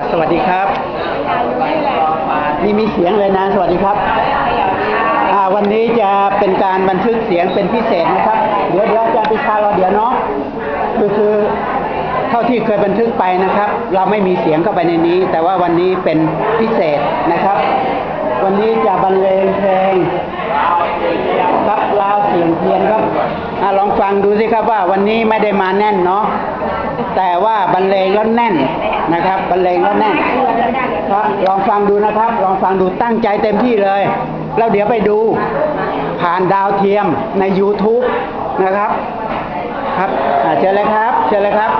สวัสดีครับนี่มีเสียงเลยนะ สวัสดีครับอ่าวันนี้จะเป็นการบันทึกเสียงเป็นพิเศษนะครับ เดี๋ยวเดี๋ยวอาจารย์ปิชาเราเดี๋ยวเนาะคือคือเท่าที่เคยบันทึกไปนะครับ เราไม่มีเสียงเข้าไปในนี้ แต่ว่าวันนี้เป็นพิเศษนะครับ วันนี้จะบรรเลงเพลงครับลาวเสียงเทียนครับอ่าลองฟังดูสิครับว่าวันนี้ไม่ได้มาแน่นเนาะ แต่ว่าบรรเลงแล้วแน่นนะครับบรรเลงแล้วแน่นครับลองฟังดูนะครับ ลองฟังดูตั้งใจเต็มที่เลย แล้วเดี๋ยวไปดูผ่านดาวเทียมใน YouTube นะครับ ครับเชิญเลยครับ เชิญเลยครับ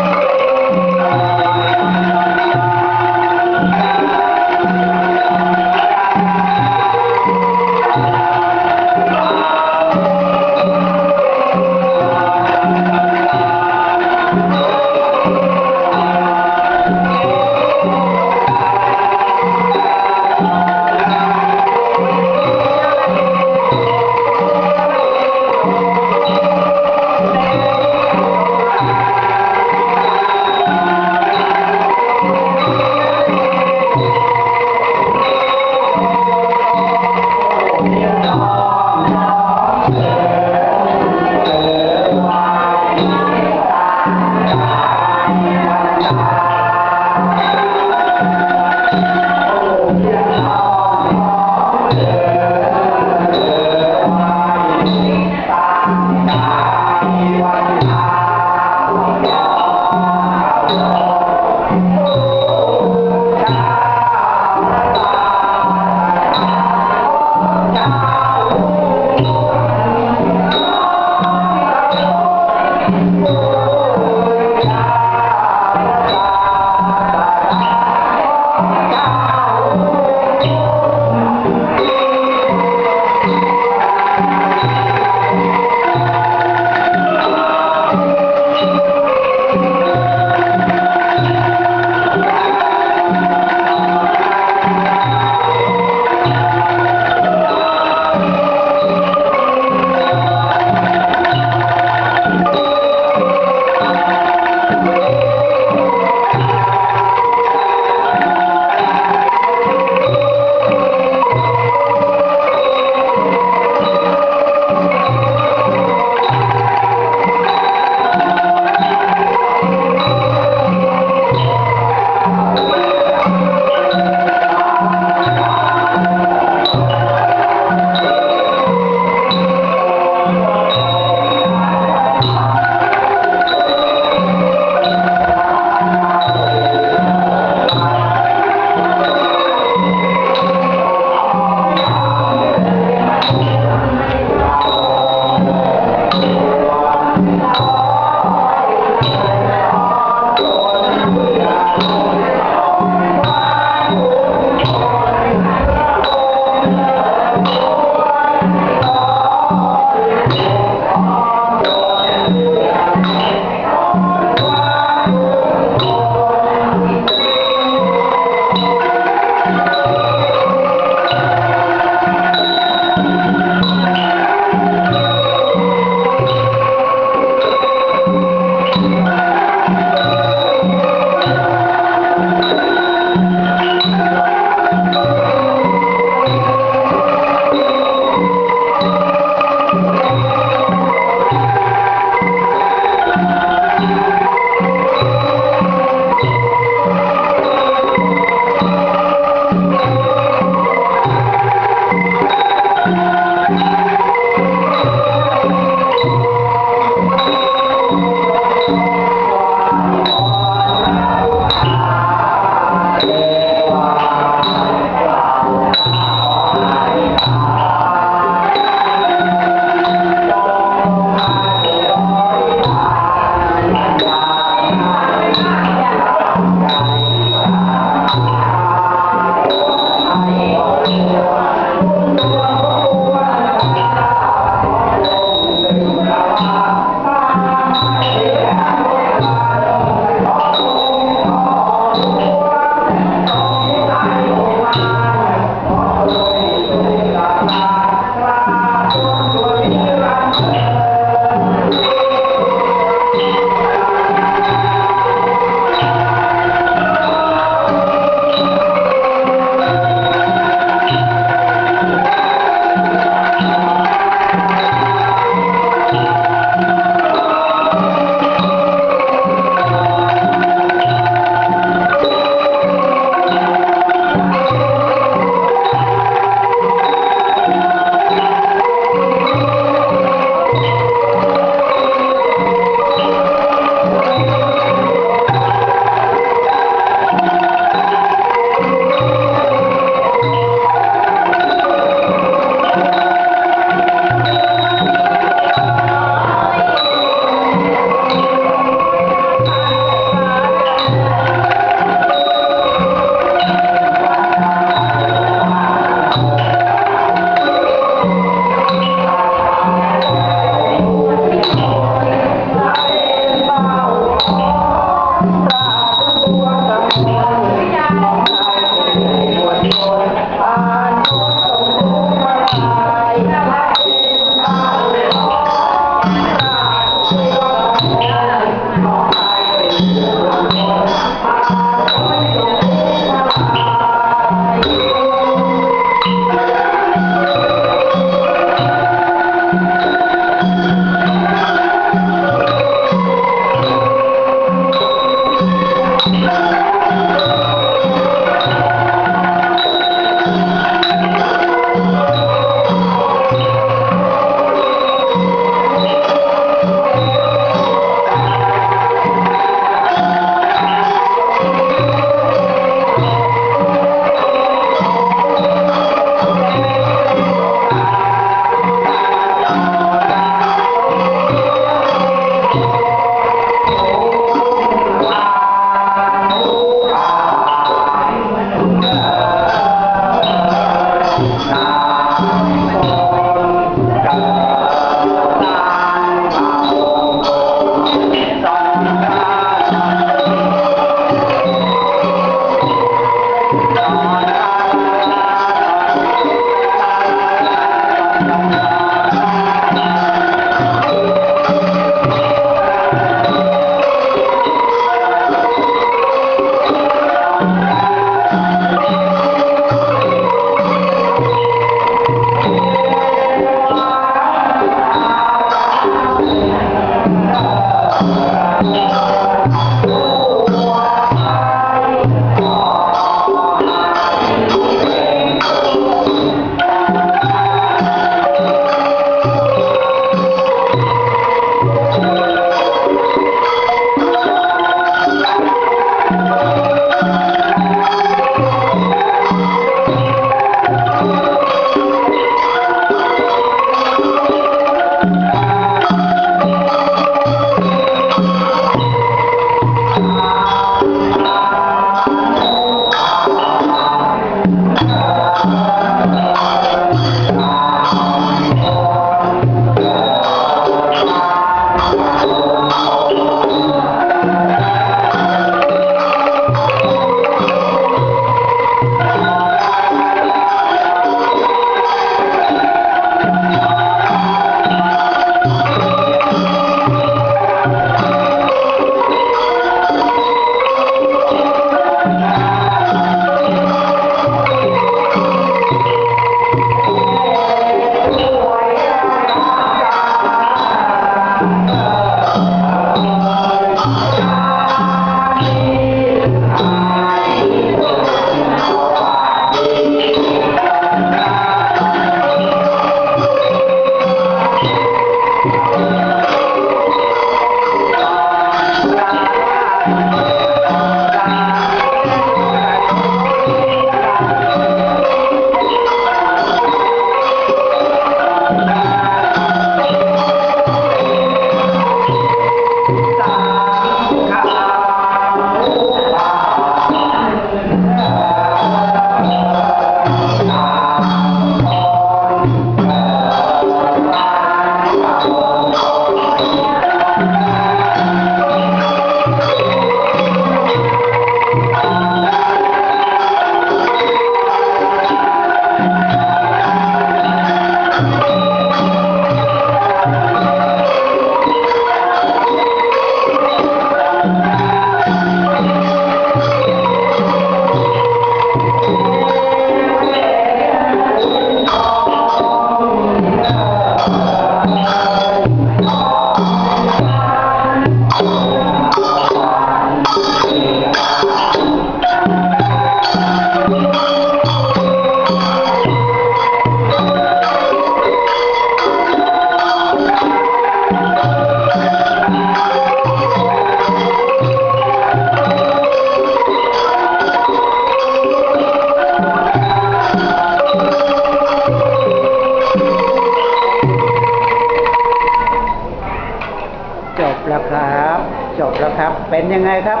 เป็นยังไงครับ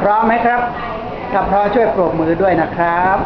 พร้อมไหมครับถ้าพร้อมช่วยปรบมือด้วยนะครับ